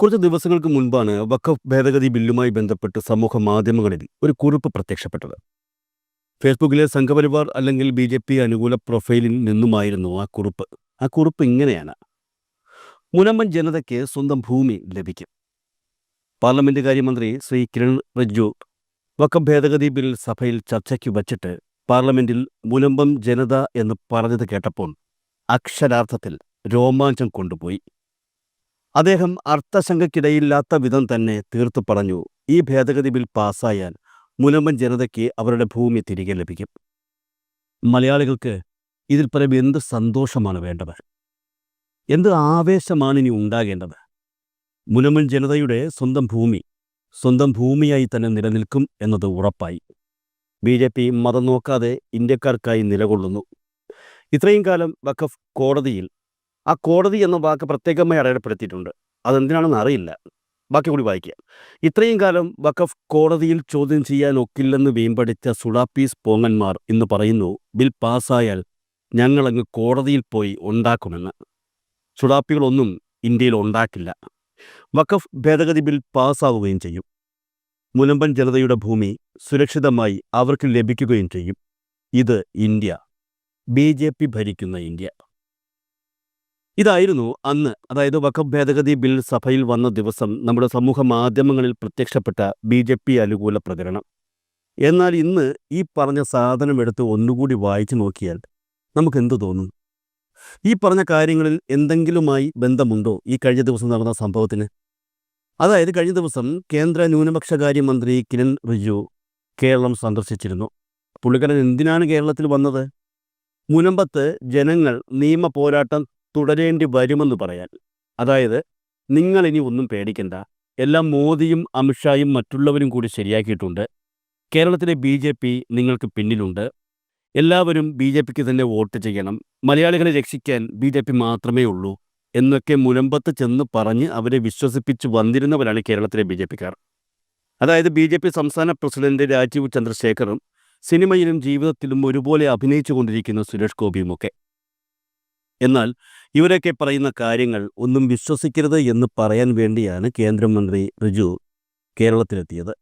കുറച്ച് ദിവസങ്ങൾക്ക് മുൻപാണ് വഖഫ് ഭേദഗതി ബില്ലുമായി ബന്ധപ്പെട്ട് സമൂഹ മാധ്യമങ്ങളിൽ ഒരു കുറിപ്പ് പ്രത്യക്ഷപ്പെട്ടത്. ഫേസ്ബുക്കിലെ സംഘപരിവാർ അല്ലെങ്കിൽ ബി ജെ പി അനുകൂല പ്രൊഫൈലിൽ നിന്നുമായിരുന്നു ആ കുറിപ്പ്. ആ കുറിപ്പ് ഇങ്ങനെയാണ്. മുനമ്പൻ ജനതയ്ക്ക് സ്വന്തം ഭൂമി ലഭിക്കും. പാർലമെന്റ് കാര്യമന്ത്രി ശ്രീ കിരൺ റിജ്ജു വക്കം ഭേദഗതി ബിൽ സഭയിൽ ചർച്ചയ്ക്ക് വച്ചിട്ട് പാർലമെന്റിൽ മുനമ്പം ജനത എന്ന് പറഞ്ഞത് കേട്ടപ്പോൾ അക്ഷരാർത്ഥത്തിൽ രോമാഞ്ചം കൊണ്ടുപോയി. അദ്ദേഹം അർത്ഥശങ്കയ്ക്കിടയില്ലാത്ത വിധം തന്നെ തീർത്തു പറഞ്ഞു ഈ ഭേദഗതി ബിൽ പാസ്സായാൽ മുനമ്പൻ ജനതയ്ക്ക് അവരുടെ ഭൂമി തിരികെ ലഭിക്കും. മലയാളികൾക്ക് ഇതിൽ പരം എന്ത് സന്തോഷമാണ് വേണ്ടത്? എന്ത് ആവേശമാണ് ഇനി ഉണ്ടാകേണ്ടത്? മുനമ്പൻ ജനതയുടെ സ്വന്തം ഭൂമി സ്വന്തം ഭൂമിയായി തന്നെ നിലനിൽക്കും എന്നത് ഉറപ്പായി. ബി ജെ പി മതം നോക്കാതെ ഇന്ത്യക്കാർക്കായി നിലകൊള്ളുന്നു. ഇത്രയും കാലം വഖഫ് കോടതിയിൽ ആ കോടതി എന്ന വാക്ക് പ്രത്യേകമായി അടയാളപ്പെടുത്തിയിട്ടുണ്ട്. അതെന്തിനാണെന്ന് അറിയില്ല. ബാക്കി കൂടി വായിക്കുക ഇത്രയും കാലം വഖഫ് കോടതിയിൽ ചോദ്യം ചെയ്യാൻ ഒക്കില്ലെന്ന് വീമ്പടിച്ച സുഡാപ്പീസ് പോങ്ങന്മാർ ഇന്ന് പറയുന്നു ബിൽ പാസ്സായാൽ ഞങ്ങളങ്ങ് കോടതിയിൽ പോയി ഉണ്ടാക്കുമെന്ന്. സുഡാപ്പികളൊന്നും ഇന്ത്യയിൽ ഉണ്ടാക്കില്ല. വഖഫ് ഭേദഗതി ബിൽ പാസ്സാവുകയും ചെയ്യും. മുനമ്പൻ ജനതയുടെ ഭൂമി സുരക്ഷിതമായി അവർക്ക് ലഭിക്കുകയും ചെയ്യും. ഇത് ഇന്ത്യ. ബി ഭരിക്കുന്ന ഇന്ത്യ. ഇതായിരുന്നു അന്ന് അതായത് വഖഫ് ഭേദഗതി ബിൽ സഭയിൽ വന്ന ദിവസം നമ്മുടെ സമൂഹ മാധ്യമങ്ങളിൽ പ്രത്യക്ഷപ്പെട്ട ബി ജെ പി അനുകൂല പ്രചരണം എന്നാൽ ഇന്ന് ഈ പറഞ്ഞ സാധനം എടുത്ത് ഒന്നുകൂടി വായിച്ചു നോക്കിയാൽ നമുക്ക് എന്തു തോന്നും? ഈ പറഞ്ഞ കാര്യങ്ങളിൽ എന്തെങ്കിലുമായി ബന്ധമുണ്ടോ ഈ കഴിഞ്ഞ ദിവസം നടന്ന സംഭവത്തിന്? അതായത് കഴിഞ്ഞ ദിവസം കേന്ദ്ര ന്യൂനപക്ഷകാര്യ മന്ത്രി കിരൺ റിജു കേരളം സന്ദർശിച്ചിരുന്നു. പുള്ളിക്കാരൻ എന്തിനാണ് കേരളത്തിൽ വന്നത്? മുനമ്പത്ത് ജനങ്ങൾ നിയമ പോരാട്ടം തുടരേണ്ടി വരുമെന്ന് പറയാൻ. അതായത് നിങ്ങൾ ഇനി ഒന്നും പേടിക്കണ്ട. എല്ലാം മോദിയും അമിത്ഷായും മറ്റുള്ളവരും കൂടി ശരിയാക്കിയിട്ടുണ്ട്. കേരളത്തിലെ ബി ജെ പി നിങ്ങൾക്ക് പിന്നിലുണ്ട്. എല്ലാവരും ബി ജെ പിക്ക് തന്നെ വോട്ട് ചെയ്യണം. മലയാളികളെ രക്ഷിക്കാൻ ബി ജെ പി മാത്രമേ ഉള്ളൂ എന്നൊക്കെ മുനമ്പത്ത് ചെന്ന് പറഞ്ഞ് അവരെ വിശ്വസിപ്പിച്ച് വന്നിരുന്നവരാണ് കേരളത്തിലെ ബി ജെ പിക്കാർ. അതായത് ബി ജെ പി സംസ്ഥാന പ്രസിഡന്റ് രാജീവ് ചന്ദ്രശേഖറും സിനിമയിലും ജീവിതത്തിലും ഒരുപോലെ അഭിനയിച്ചു കൊണ്ടിരിക്കുന്ന സുരേഷ് ഗോപിയുമൊക്കെ. എന്നാൽ ഇവരൊക്കെ പറയുന്ന കാര്യങ്ങൾ ഒന്നും വിശ്വസിക്കരുത് എന്ന് പറയാൻ വേണ്ടിയാണ് കേന്ദ്രമന്ത്രി റിജു കേരളത്തിലെത്തിയത്.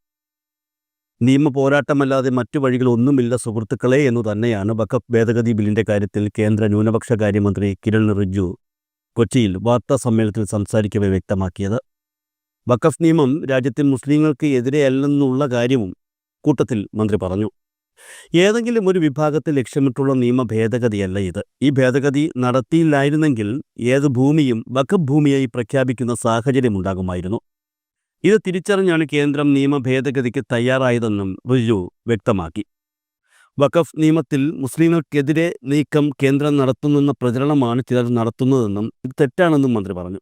നിയമ പോരാട്ടമല്ലാതെ മറ്റു വഴികളൊന്നുമില്ല സുഹൃത്തുക്കളെ എന്നു തന്നെയാണ് വഖഫ് ഭേദഗതി ബില്ലിന്റെ കാര്യത്തിൽ കേന്ദ്ര ന്യൂനപക്ഷ കാര്യമന്ത്രി കിരൺ റിജു കൊച്ചിയിൽ വാർത്താ സമ്മേളനത്തിൽ സംസാരിക്കവെ വ്യക്തമാക്കിയത്. വഖഫ് നിയമം രാജ്യത്തെ മുസ്ലിങ്ങൾക്ക് എതിരെയല്ലെന്നുള്ള കാര്യവും കൂട്ടത്തിൽ മന്ത്രി പറഞ്ഞു. ഏതെങ്കിലും ഒരു വിഭാഗത്തെ ലക്ഷ്യമിട്ടുള്ള നിയമ ഭേദഗതിയല്ല ഇത്. ഈ ഭേദഗതി നടത്തിയില്ലായിരുന്നെങ്കിൽ ഏത് ഭൂമിയും വഖഫ് ഭൂമിയായി പ്രഖ്യാപിക്കുന്ന സാഹചര്യമുണ്ടാകുമായിരുന്നു ഇത് തിരിച്ചറിഞ്ഞാണ് കേന്ദ്രം നിയമ ഭേദഗതിക്ക് തയ്യാറായതെന്നും റിജു വ്യക്തമാക്കി. വഖഫ് നിയമത്തിൽ മുസ്ലിങ്ങൾക്കെതിരെ നീക്കം കേന്ദ്രം നടത്തുന്നെന്ന പ്രചരണമാണ് ചിലർ നടത്തുന്നതെന്നും ഇത് തെറ്റാണെന്നും മന്ത്രി പറഞ്ഞു.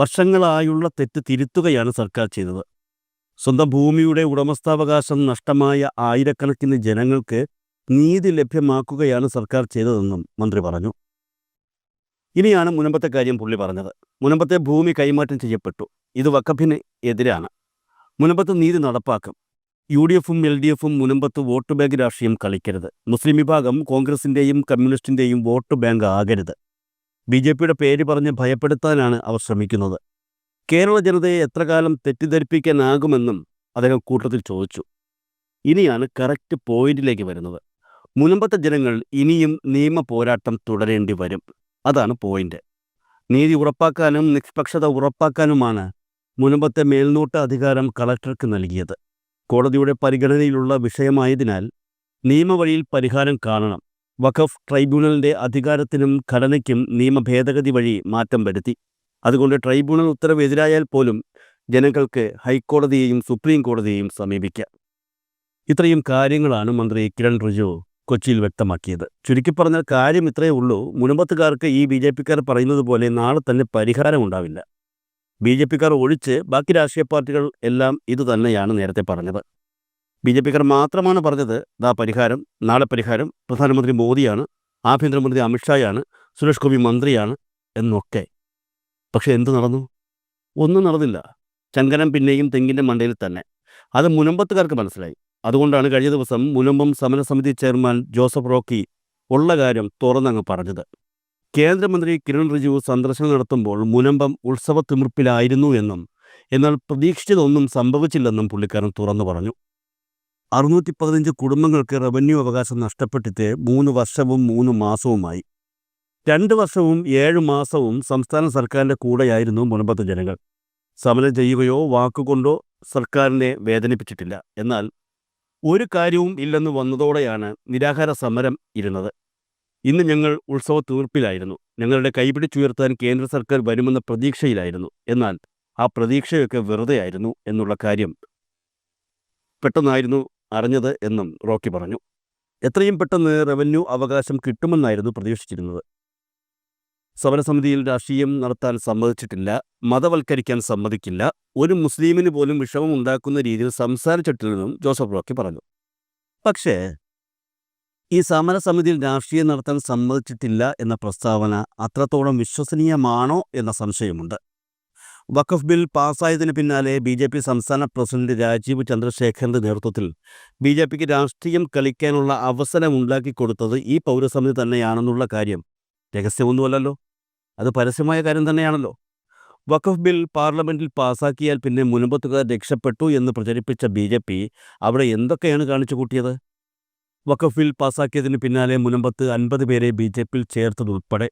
വർഷങ്ങളായുള്ള തെറ്റ് തിരുത്തുകയാണ് സർക്കാർ ചെയ്തത്. സ്വന്തം ഭൂമിയുടെ ഉടമസ്ഥാവകാശം നഷ്ടമായ ആയിരക്കണക്കിന് ജനങ്ങൾക്ക് നീതി ലഭ്യമാക്കുകയാണ് സർക്കാർ ചെയ്തതെന്നും മന്ത്രി പറഞ്ഞു. ഇനിയാണ് മുനമ്പത്തെ കാര്യം പുള്ളി പറഞ്ഞത്. മുനമ്പത്തെ ഭൂമി കൈമാറ്റം ചെയ്യപ്പെട്ടു. ഇത് വക്കഫിന് എതിരാണ്. മുനമ്പത്ത് നീതി നടപ്പാക്കും. യു ഡി എഫും എൽ ഡി എഫും മുനമ്പത്ത് വോട്ട് ബാങ്ക് രാഷ്ട്രീയം കളിക്കരുത്. മുസ്ലിം വിഭാഗം കോൺഗ്രസിന്റെയും കമ്മ്യൂണിസ്റ്റിന്റെയും വോട്ട് ബാങ്ക് ആകരുത്. ബി ജെ പിയുടെ പേര് പറഞ്ഞ് ഭയപ്പെടുത്താനാണ് അവർ ശ്രമിക്കുന്നത്. കേരള ജനതയെ എത്ര കാലം തെറ്റിദ്ധരിപ്പിക്കാനാകുമെന്നും അദ്ദേഹം കൂട്ടത്തിൽ ചോദിച്ചു. ഇനിയാണ് കറക്റ്റ് പോയിന്റിലേക്ക് വരുന്നത്. മുനമ്പത്തെ ജനങ്ങൾ ഇനിയും നിയമ പോരാട്ടം തുടരേണ്ടി വരും. അതാണ് പോയിന്റ്. നീതി ഉറപ്പാക്കാനും നിഷ്പക്ഷത ഉറപ്പാക്കാനുമാണ് മുനമ്പത്തെ മേൽനോട്ട അധികാരം കളക്ടർക്ക് നൽകിയത്. കോടതിയുടെ പരിഗണനയിലുള്ള വിഷയമായതിനാൽ നിയമവഴിയിൽ പരിഹാരം കാണണം. വഖഫ് ട്രൈബ്യൂണലിന്റെ അധികാരത്തിനും ഘടനയ്ക്കും നിയമ ഭേദഗതി വഴി മാറ്റം വരുത്തി. അതുകൊണ്ട് ട്രൈബ്യൂണൽ ഉത്തരവ് എതിരായാൽ പോലും ജനങ്ങൾക്ക് ഹൈക്കോടതിയെയും സുപ്രീം കോടതിയെയും സമീപിക്കാം. ഇത്രയും കാര്യങ്ങളാണ് മന്ത്രി കിരൺ റിജു കൊച്ചിയിൽ വ്യക്തമാക്കിയത്. ചുരുക്കി പറഞ്ഞാൽ കാര്യം ഇത്രയേ ഉള്ളൂ. മുനമ്പത്തുകാർക്ക് ഈ ബി ജെ പിക്കാർ പറയുന്നത് പോലെ നാളെ തന്നെ പരിഹാരം ഉണ്ടാവില്ല. ബി ജെ പിക്കാർ ഒഴിച്ച് ബാക്കി രാഷ്ട്രീയ പാർട്ടികൾ എല്ലാം ഇത് തന്നെയാണ് നേരത്തെ പറഞ്ഞത്. ബി ജെ പിക്കാർ മാത്രമാണ് പറഞ്ഞത് ദാ പരിഹാരം നാളെ പരിഹാരം പ്രധാനമന്ത്രി മോദിയാണ് ആഭ്യന്തരമന്ത്രി അമിത്ഷായാണ് സുരേഷ് ഗോപി മന്ത്രിയാണ് എന്നൊക്കെ. പക്ഷെ എന്ത് നടന്നു? ഒന്നും നടന്നില്ല. ചങ്കനം പിന്നെയും തെങ്ങിന്റെ മണ്ടയിൽ തന്നെ. അത് മുനമ്പത്തുകാർക്ക് മനസ്സിലായി. അതുകൊണ്ടാണ് കഴിഞ്ഞ ദിവസം മുനമ്പം സമരസമിതി ചെയർമാൻ ജോസഫ് റോക്കി ഉള്ള കാര്യം തുറന്നങ്ങ് പറഞ്ഞത്. കേന്ദ്രമന്ത്രി കിരൺ റിജു സന്ദർശനം നടത്തുമ്പോൾ മുനമ്പം ഉത്സവ തിമിർപ്പിലായിരുന്നു എന്നും എന്നാൽ പ്രതീക്ഷിച്ചതൊന്നും സംഭവിച്ചില്ലെന്നും പുള്ളിക്കാരൻ തുറന്നു പറഞ്ഞു. അറുന്നൂറ്റി പതിനഞ്ച് കുടുംബങ്ങൾക്ക് റവന്യൂ അവകാശം നഷ്ടപ്പെട്ടിട്ട് മൂന്ന് വർഷവും മൂന്ന് മാസവുമായി. രണ്ട് വർഷവും ഏഴ് മാസവും സംസ്ഥാന സർക്കാരിന്റെ കൂടെയായിരുന്നു മുനമ്പത്തെ ജനങ്ങൾ. സമരം ചെയ്യുകയോ വാക്കുകൊണ്ടോ സർക്കാരിനെ വേദനിപ്പിച്ചിട്ടില്ല. എന്നാൽ ഒരു കാര്യവും ഇല്ലെന്ന് വന്നതോടെയാണ് നിരാഹാര സമരം ഇരുന്നത്. ഇന്ന് ഞങ്ങൾ ഉത്സവ തീർപ്പിലായിരുന്നു. ഞങ്ങളുടെ കൈപിടിച്ചുയർത്താൻ കേന്ദ്ര സർക്കാർ വരുമെന്ന പ്രതീക്ഷയിലായിരുന്നു. എന്നാൽ ആ പ്രതീക്ഷയൊക്കെ വെറുതെയായിരുന്നു എന്നുള്ള കാര്യം പെട്ടെന്നായിരുന്നു അറിഞ്ഞത് എന്നും റോക്കി പറഞ്ഞു. എത്രയും പെട്ടെന്ന് റവന്യൂ അവകാശം കിട്ടുമെന്നായിരുന്നു പ്രതീക്ഷിച്ചിരുന്നത്. സമരസമിതിയിൽ രാഷ്ട്രീയം നടത്താൻ സമ്മതിച്ചിട്ടില്ല മതവൽക്കരിക്കാൻ സമ്മതിക്കില്ല ഒരു മുസ്ലിമിന് പോലും വിഷമം ഉണ്ടാക്കുന്ന രീതിയിൽ സംസാരിച്ചിട്ടില്ലെന്നും ജോസഫ് റോക്കി പറഞ്ഞു. പക്ഷേ ഈ സമരസമിതിയിൽ രാഷ്ട്രീയം നടത്താൻ സമ്മതിച്ചിട്ടില്ല എന്ന പ്രസ്താവന അത്രത്തോളം വിശ്വസനീയമാണോ എന്ന സംശയമുണ്ട്. വഖഫ് ബിൽ പാസ്സായതിന് പിന്നാലെ ബി ജെ പി സംസ്ഥാന പ്രസിഡന്റ് രാജീവ് ചന്ദ്രശേഖറിന്റെ നേതൃത്വത്തിൽ ബി ജെ പിക്ക് രാഷ്ട്രീയം കളിക്കാനുള്ള അവസരം ഉണ്ടാക്കി കൊടുത്തത് ഈ പൗരസമിതി തന്നെയാണെന്നുള്ള കാര്യം രഹസ്യമൊന്നുമല്ലല്ലോ. അത് പരസ്യമായ കാര്യം തന്നെയാണല്ലോ. വഖഫ് ബിൽ പാർലമെന്റിൽ പാസാക്കിയാൽ പിന്നെ മുനമ്പത്തുകാർ രക്ഷപ്പെട്ടു എന്ന് പ്രചരിപ്പിച്ച ബി ജെ പി അവിടെ എന്തൊക്കെയാണ് കാണിച്ചു കൂട്ടിയത്? വഖഫ് ബിൽ പാസാക്കിയതിന് പിന്നാലെ മുനമ്പത്ത് അൻപത് പേരെ ബി ജെ പിയിൽ ചേർത്തതുൾപ്പെടെ.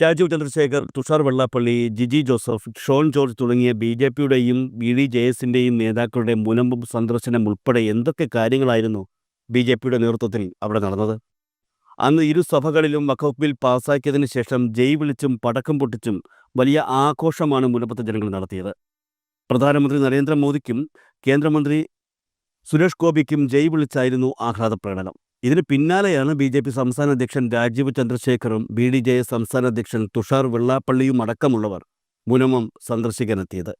രാജീവ് ചന്ദ്രശേഖർ തുഷാർ വെള്ളാപ്പള്ളി ജിജി ജോസഫ് ഷോൺ ജോർജ് തുടങ്ങിയ ബി ജെ പിയുടെയും ബി ഡി ജെ എസിന്റെയും നേതാക്കളുടെ മുനമ്പ് സന്ദർശനം ഉൾപ്പെടെ എന്തൊക്കെ കാര്യങ്ങളായിരുന്നു ബി ജെ പിയുടെ നേതൃത്വത്തിൽ അവിടെ നടന്നത്? അന്ന് ഇരു സഭകളിലും വഖഫ് ബിൽ പാസാക്കിയതിന് ശേഷം ജയ് വിളിച്ചും പടക്കം പൊട്ടിച്ചും വലിയ ആഘോഷമാണ് മുനമ്പത്തെ ജനങ്ങൾ നടത്തിയത്. പ്രധാനമന്ത്രി നരേന്ദ്രമോദിക്കും കേന്ദ്രമന്ത്രി സുരേഷ് ഗോപിക്കും ജയ് വിളിച്ചായിരുന്നു ആഹ്ലാദ പ്രകടനം. ഇതിന് പിന്നാലെയാണ് ബി ജെ പി സംസ്ഥാന അധ്യക്ഷൻ രാജീവ് ചന്ദ്രശേഖറും ബി ഡി ജെ സംസ്ഥാന അധ്യക്ഷൻ തുഷാർ വെള്ളാപ്പള്ളിയും അടക്കമുള്ളവർ മുനമം സന്ദർശിക്കാനെത്തിയത്.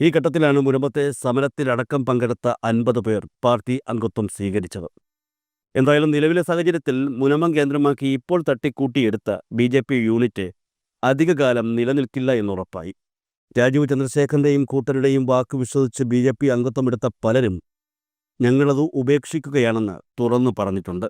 ഈ ഘട്ടത്തിലാണ് മുനമ്പത്തെ സമരത്തിലടക്കം പങ്കെടുത്ത അൻപത് പേർ പാർട്ടി അംഗത്വം സ്വീകരിച്ചത്. എന്തായാലും നിലവിലെ സാഹചര്യത്തിൽ മുനമം കേന്ദ്രമാക്കി ഇപ്പോൾ തട്ടിക്കൂട്ടിയെടുത്ത ബി ജെ പി യൂണിറ്റ് അധികകാലം നിലനിൽക്കില്ല എന്നുറപ്പായി. രാജീവ് ചന്ദ്രശേഖരന്റെയും കൂട്ടരുടെയും വാക്ക് വിശ്വസിച്ച് ബി ജെ പി അംഗത്വമെടുത്ത പലരും ഞങ്ങളത് ഉപേക്ഷിക്കുകയാണെന്ന് തുറന്നു പറഞ്ഞിട്ടുണ്ട്.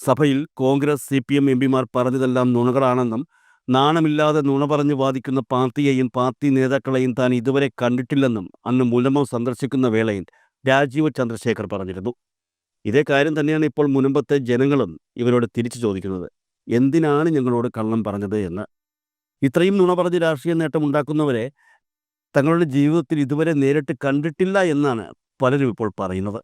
സഭയിൽ Congress C P M M പിമാർ പറഞ്ഞതെല്ലാം നുണകളാണെന്നും നാണമില്ലാതെ നുണ പറഞ്ഞു വാദിക്കുന്ന പാർട്ടിയെയും പാർട്ടി നേതാക്കളെയും താൻ ഇതുവരെ കണ്ടിട്ടില്ലെന്നും അന്ന് മുലമോ സന്ദർശിക്കുന്ന വേളയിൽ രാജീവ് ചന്ദ്രശേഖർ പറഞ്ഞിരുന്നു. ഇതേ കാര്യം തന്നെയാണ് ഇപ്പോൾ മുനമ്പത്തെ ജനങ്ങളും ഇവരോട് തിരിച്ചു ചോദിക്കുന്നത്. എന്തിനാണ് ഞങ്ങളോട് കള്ളം പറഞ്ഞത് എന്ന്? ഇത്രയും നുണ പറഞ്ഞ് രാഷ്ട്രീയ നേട്ടം ഉണ്ടാക്കുന്നവരെ തങ്ങളുടെ ജീവിതത്തിൽ ഇതുവരെ നേരിട്ട് കണ്ടിട്ടില്ല എന്നാണ് പലരും ഇപ്പോൾ പറയുന്നത്.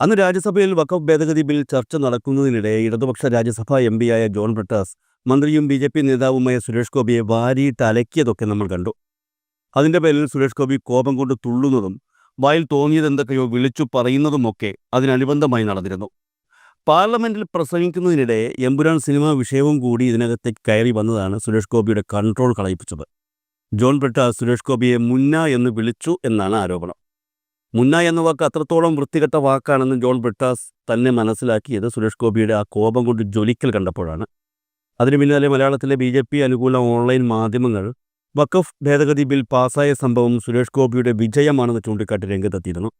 അന്ന് രാജ്യസഭയിൽ വഖഫ് ഭേദഗതി ബിൽ ചർച്ച നടക്കുന്നതിനിടെ ഇടതുപക്ഷ രാജ്യസഭാ എം പിയായ ജോൺ ബ്രിട്ടാസ് മന്ത്രിയും ബി ജെ പി നേതാവുമായ സുരേഷ് ഗോപിയെ വാരിയിട്ട് അലക്കിയതൊക്കെ നമ്മൾ കണ്ടു. അതിന്റെ പേരിൽ സുരേഷ് ഗോപി കോപം കൊണ്ട് തുള്ളുന്നതും വായിൽ തോന്നിയതെന്തൊക്കെയോ വിളിച്ചു പറയുന്നതുമൊക്കെ അതിനനുബന്ധമായി നടന്നിരുന്നു. പാർലമെന്റിൽ പ്രസംഗിക്കുന്നതിനിടെ എമ്പുരാൻ സിനിമാ വിഷയവും കൂടി ഇതിനകത്തേക്ക് കയറി വന്നതാണ് സുരേഷ് ഗോപിയുടെ കൺട്രോൾ കളയിപ്പിച്ചത്. ജോൺ ബ്രിട്ട സുരേഷ് ഗോപിയെ മുന്ന എന്ന് വിളിച്ചു എന്നാണ് ആരോപണം. മുന്ന എന്ന വാക്ക് അത്രത്തോളം വൃത്തികെട്ട വാക്കാണെന്ന് ജോൺ ബ്രിട്ടാസ് തന്നെ മനസ്സിലാക്കിയത് സുരേഷ് ഗോപിയുടെ ആ കോപം കൊണ്ട് ജ്വലിക്കൽ കണ്ടപ്പോഴാണ്. അതിനു പിന്നാലെ മലയാളത്തിലെ ബി ജെ പി അനുകൂല ഓൺലൈൻ മാധ്യമങ്ങൾ വഖഫ് ഭേദഗതി ബിൽ പാസായ സംഭവം സുരേഷ് ഗോപിയുടെ വിജയമാണെന്ന് ചൂണ്ടിക്കാട്ടി രംഗത്തെത്തിയിരുന്നു.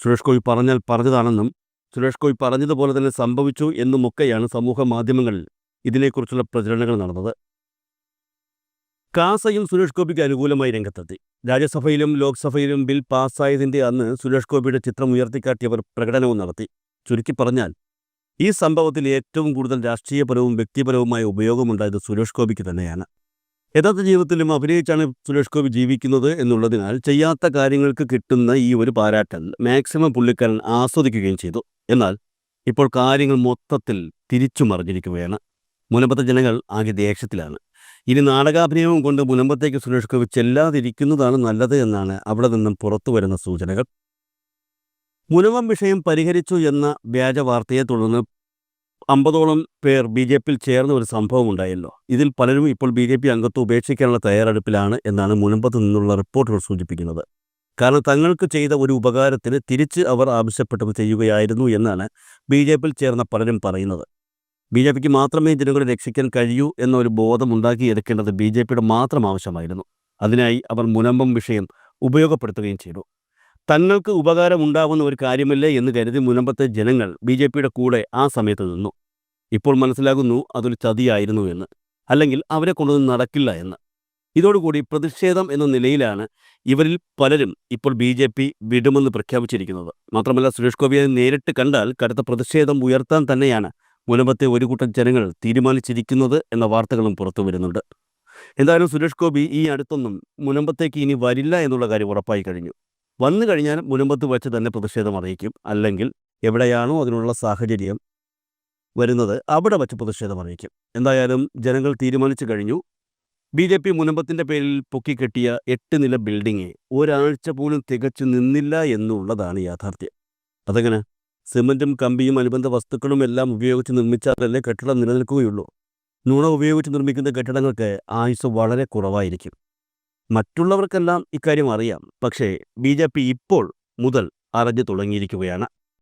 സുരേഷ് ഗോപി പറഞ്ഞാൽ പറഞ്ഞതാണെന്നും സുരേഷ് ഗോപി പറഞ്ഞതുപോലെ തന്നെ സംഭവിച്ചു എന്നുമൊക്കെയാണ് സമൂഹ മാധ്യമങ്ങളിൽ ഇതിനെക്കുറിച്ചുള്ള പ്രചരണങ്ങൾ നടന്നത്. കാസയും സുരേഷ് ഗോപിക്ക് അനുകൂലമായി രംഗത്തെത്തി. രാജ്യസഭയിലും ലോക്സഭയിലും ബിൽ പാസ്സായതിന്റെ അന്ന് സുരേഷ് ഗോപിയുടെ ചിത്രം ഉയർത്തിക്കാട്ടിയവർ പ്രകടനവും നടത്തി. ചുരുക്കി പറഞ്ഞാൽ ഈ സംഭവത്തിൽ ഏറ്റവും കൂടുതൽ രാഷ്ട്രീയപരവും വ്യക്തിപരവുമായ ഉപയോഗമുണ്ടായത് സുരേഷ് ഗോപിക്ക് തന്നെയാണ്. യഥാർത്ഥ ജീവിതത്തിലും അഭിനയിച്ചാണ് സുരേഷ് ഗോപി ജീവിക്കുന്നത് എന്നുള്ളതിനാൽ ചെയ്യാത്ത കാര്യങ്ങൾക്ക് കിട്ടുന്ന ഈ ഒരു പാരാട്ടൽ മാക്സിമം പുള്ളിക്കാരൻ ആസ്വദിക്കുകയും ചെയ്തു. എന്നാൽ ഇപ്പോൾ കാര്യങ്ങൾ മൊത്തത്തിൽ തിരിച്ചു മറിഞ്ഞിരിക്കുകയാണ്. മുനമ്പത്തെ ജനങ്ങൾ ആകെ ദേഷ്യത്തിലാണ്. ഇനി നാടകാഭിനയവും കൊണ്ട് മുനമ്പത്തേക്ക് സുരേഷ് ഗോപി ചെല്ലാതിരിക്കുന്നതാണ് നല്ലത് എന്നാണ് അവിടെ നിന്നും പുറത്തു വരുന്ന സൂചനകൾ. മുനമ്പം വിഷയം പരിഹരിച്ചു എന്ന വ്യാജ വാർത്തയെ തുടർന്ന് അമ്പതോളം പേർ ബി ജെ പിയിൽ ചേർന്ന ഒരു സംഭവം ഉണ്ടായല്ലോ. ഇതിൽ പലരും ഇപ്പോൾ ബി ജെ പി അംഗത്വം ഉപേക്ഷിക്കാനുള്ള തയ്യാറെടുപ്പിലാണ് എന്നാണ് മുനമ്പത്ത് നിന്നുള്ള റിപ്പോർട്ടുകൾ സൂചിപ്പിക്കുന്നത്. കാരണം തങ്ങൾക്ക് ചെയ്ത ഒരു ഉപകാരത്തിന് തിരിച്ച് അവർ ആവശ്യപ്പെട്ടത് ചെയ്യുകയായിരുന്നു എന്നാണ് ബി ജെ പിയിൽ ചേർന്ന പലരും പറയുന്നത്. ബി ജെ പിക്ക് മാത്രമേ ജനങ്ങളെ രക്ഷിക്കാൻ കഴിയൂ എന്നൊരു ബോധം ഉണ്ടാക്കിയെടുക്കേണ്ടത് ബി ജെ പിയുടെ മാത്രം ആവശ്യമായിരുന്നു. അതിനായി അവർ മുനമ്പം വിഷയം ഉപയോഗപ്പെടുത്തുകയും ചെയ്തു. തങ്ങൾക്ക് ഉപകാരമുണ്ടാവുന്ന ഒരു കാര്യമല്ലേ എന്ന് കരുതി മുനമ്പത്തെ ജനങ്ങൾ ബി ജെ പിയുടെ കൂടെ ആ സമയത്ത് നിന്നു. ഇപ്പോൾ മനസ്സിലാകുന്നു അതൊരു ചതിയായിരുന്നു എന്ന് അല്ലെങ്കിൽ അവരെ കൊണ്ടൊന്നും നടക്കില്ല എന്ന്. ഇതോടുകൂടി പ്രതിഷേധം എന്ന നിലയിലാണ് ഇവരിൽ പലരും ഇപ്പോൾ ബി ജെ പി വിടുമെന്ന് പ്രഖ്യാപിച്ചിരിക്കുന്നത്. മാത്രമല്ല സുരേഷ് ഗോപിയെ നേരിട്ട് കണ്ടാൽ കടുത്ത പ്രതിഷേധം ഉയർത്താൻ തന്നെയാണ് മുനമ്പത്തെ ഒരു കൂട്ടം ജനങ്ങൾ തീരുമാനിച്ചിരിക്കുന്നത് എന്ന വാർത്തകളും പുറത്തു വരുന്നുണ്ട്. എന്തായാലും സുരേഷ് ഗോപി ഈ അടുത്തൊന്നും മുനമ്പത്തേക്ക് ഇനി വരില്ല എന്നുള്ള കാര്യം ഉറപ്പായി കഴിഞ്ഞു. വന്നു കഴിഞ്ഞാൽ മുനമ്പത്ത് വെച്ച് തന്നെ പ്രതിഷേധം അറിയിക്കും. അല്ലെങ്കിൽ എവിടെയാണോ അതിനുള്ള സാഹചര്യം വരുന്നത് അവിടെ വച്ച് പ്രതിഷേധം അറിയിക്കും. എന്തായാലും ജനങ്ങൾ തീരുമാനിച്ചു കഴിഞ്ഞു. ബി ജെ പി മുനമ്പത്തിന്റെ പേരിൽ പൊക്കിക്കെട്ടിയ എട്ട് നില ബിൽഡിംഗ് ഒരാഴ്ച പോലും തികച്ചു നിന്നില്ല എന്നുള്ളതാണ് യാഥാർത്ഥ്യം. അതങ്ങനെ? സിമന്റും കമ്പിയും അനുബന്ധ വസ്തുക്കളും എല്ലാം ഉപയോഗിച്ച് നിർമ്മിച്ചാലല്ലേ കെട്ടിടം നിലനിൽക്കുകയുള്ളൂ. നുണ ഉപയോഗിച്ച് നിർമ്മിക്കുന്ന കെട്ടിടങ്ങൾക്ക് ആയുസ് വളരെ കുറവായിരിക്കും. മറ്റുള്ളവർക്കെല്ലാം ഇക്കാര്യം അറിയാം. പക്ഷേ ബി ഇപ്പോൾ മുതൽ അറിഞ്ഞു തുടങ്ങിയിരിക്കുകയാണ്.